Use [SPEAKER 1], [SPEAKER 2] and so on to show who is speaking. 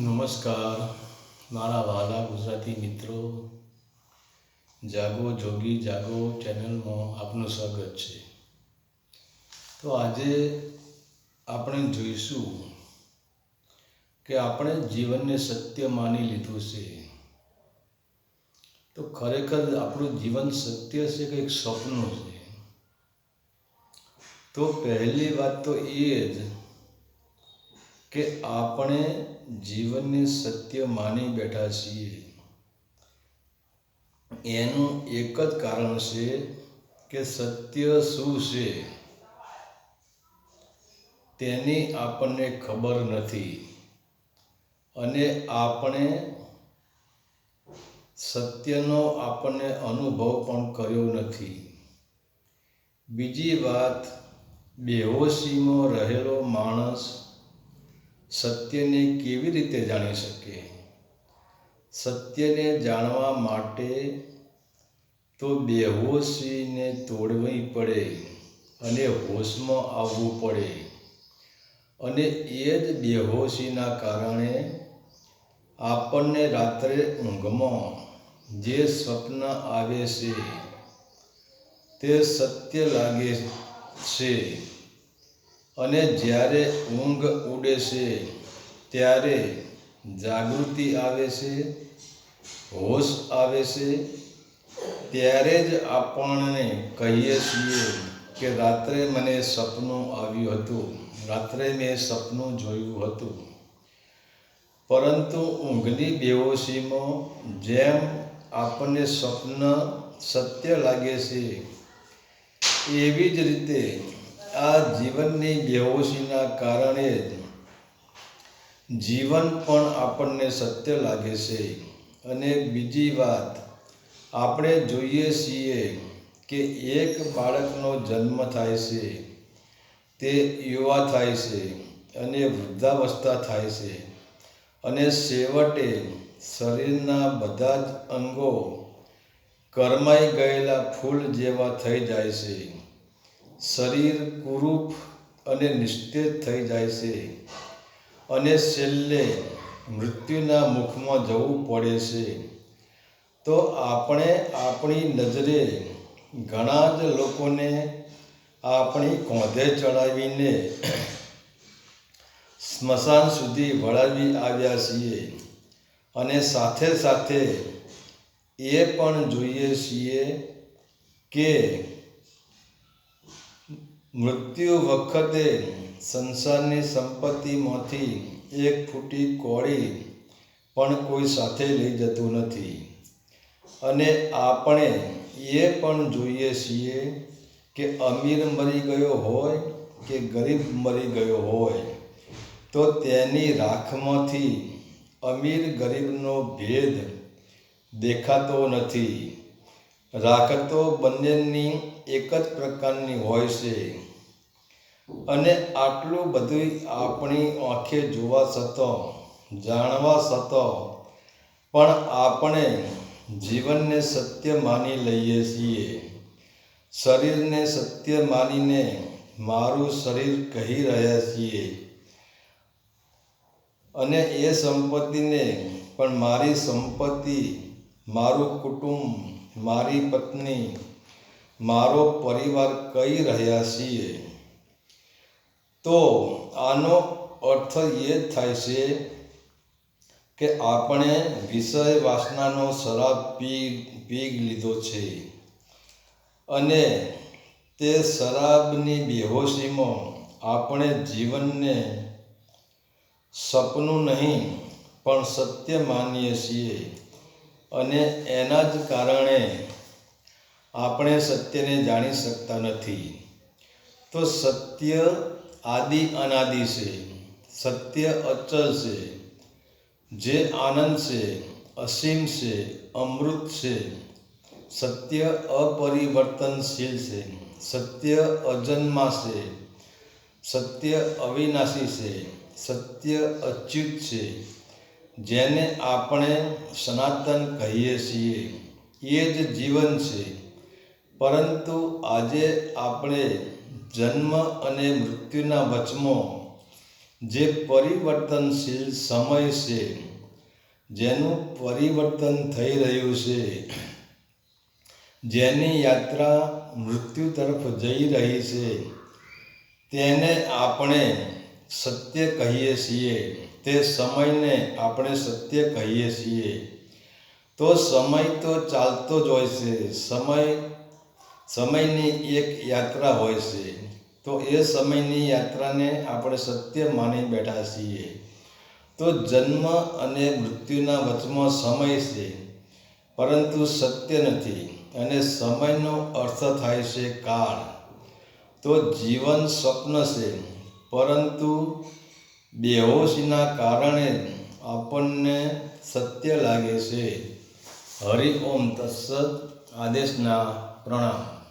[SPEAKER 1] નમસ્કાર. મારા વાલા ગુજરાતી મિત્રો, જાગો જોગી, જાગો ચેનલમાં આપનું સ્વાગત છે. તો આજે આપણે જોઈશું કે આપણે જીવનને સત્ય માની લીધું છે. તો ખરેખર આપણું જીવન સત્ય છે કે એક સ્વપ્ન છે? તો પહેલી વાત તો એ જ કે આપણે જીવનને સત્ય માની બેઠા છીએ. એનું એક જ કારણ છે કે સત્ય શું છે તેની આપણને ખબર નથી. અને આપણે સત્યનો આપણને અનુભવ પણ કર્યો નથી. બીજી વાત, બેહોશીમાં રહેલો માણસ સત્યને કેવી રીતે જાણી શકે સત્યને જાણવા માટે તો બેહોશીને તોડવી પડે અને હોશમાં આવવું પડે. અને એ જ બેહોશીના કારણે આપણને રાત્રે ઊંઘમાં જે સ્વપ્ન આવે છે, તે સત્ય લાગે છે. અને જ્યારે ઊંઘ ઉડે છે, ત્યારે જાગૃતિ આવે છે, હોશ આવે છે, ત્યારે જ આપણને કહીએ છીએ કે રાત્રે મને સપનું આવ્યું હતું. રાત્રે મેં સપનું જોયું હતું. પરંતુ ઊંઘની બેહોશીમાં જેમ આપણને સ્વપ્ન સત્ય લાગે છે, એવી જ રીતે આ જીવનની બેહોશીના કારણે જ જીવન પણ આપણને સત્ય લાગે છે. અને બીજી વાત, આપણે જોઈએ છીએ કે એક બાળકનો જન્મ થાય છે, તે યુવા થાય છે અને વૃદ્ધાવસ્થા થાય છે. અને છેવટે શરીરના બધા જ અંગો કરમાઈ ગયેલા ફૂલ જેવા થઈ જાય છે. શરીર કુરૂપ અને નિસ્તેજ થઈ જાય છે. અને છેલ્લે મૃત્યુના મુખમાં જવું પડે છે. તો આપણે આપણી નજરે ઘણા જ લોકોને આપણી કોંધે ચડાવીને સ્મશાન સુધી વળાવી આવ્યા છીએ. અને સાથે સાથે એ પણ જોઈએ છીએ કે મૃત્યુ વખતે સંસારની સંપત્તિમાંથી એક ફૂટી કોળી પણ કોઈ સાથે લઈ જતું નથી. અને આપણે એ પણ જોઈએ છીએ કે અમીર મરી ગયો હોય કે ગરીબ મરી ગયો હોય, તો તેની રાખમાંથી અમીર ગરીબનો ભેદ દેખાતો નથી. રાખ તો બંનેની એક જ પ્રકારની હોય છે. અને આટલું બધું આપણી આંખે જોવા છતાં જાણવા છતાં પણ આપણે જીવનને સત્ય માની લઈએ છીએ. શરીરને સત્ય માનીને મારું શરીર કહી રહ્યા છીએ. અને એ સંપત્તિને પણ મારી સંપત્તિ, મારું કુટુંબ મારી પત્ની, મારો પરિવાર કહી રહ્યા છીએ. તો આનો અર્થ એ થાય છે કે આપણે વિષય વાસનાનો શરાબ પી પી લીધો છે અને તે શરાબની બેહોશીમાં આપણે જીવનને સપનું નહીં, પણ સત્ય માનીએ છીએ. અને એના જ કારણે આપણે સત્યને જાણી શકતા નથી. તો સત્ય આદિ અનાદિ છે, સત્ય અચલ છે, જે આનંદ છે, અસીમ છે, અમૃત છે, સત્ય અપરિવર્તનશીલ છે, સત્ય અજન્મા છે, સત્ય અવિનાશી છે, સત્ય અચ્યુત છે જેને આપણે સનાતન કહીએ છીએ, એ જ જીવન છે. પરંતુ આજે આપણે જન્મ અને મૃત્યુના વચમાં જે પરિવર્તનશીલ સમય છે, જેનું પરિવર્તન થઈ રહ્યું છે, જેની યાત્રા મૃત્યુ તરફ જઈ રહી છે, તેને આપણે સત્ય કહીએ છીએ, તે સમયને આપણે સત્ય કહીએ છીએ. તો સમય તો ચાલતો જ હોય છે, સમય, સમયની એક યાત્રા હોય છે. તો એ સમયની યાત્રાને આપણે સત્ય માની બેઠા છીએ. તો જન્મ અને મૃત્યુના વચમાં સમય છે, પરંતુ સત્ય નથી અને સમયનો અર્થ થાય છે કાળ. તો જીવન સ્વપ્ન છે પરંતુ બેહોશીના કારણે આપણને સત્ય લાગે છે. હરિ ઓમ તત્સત આદેશના પ્રણામ.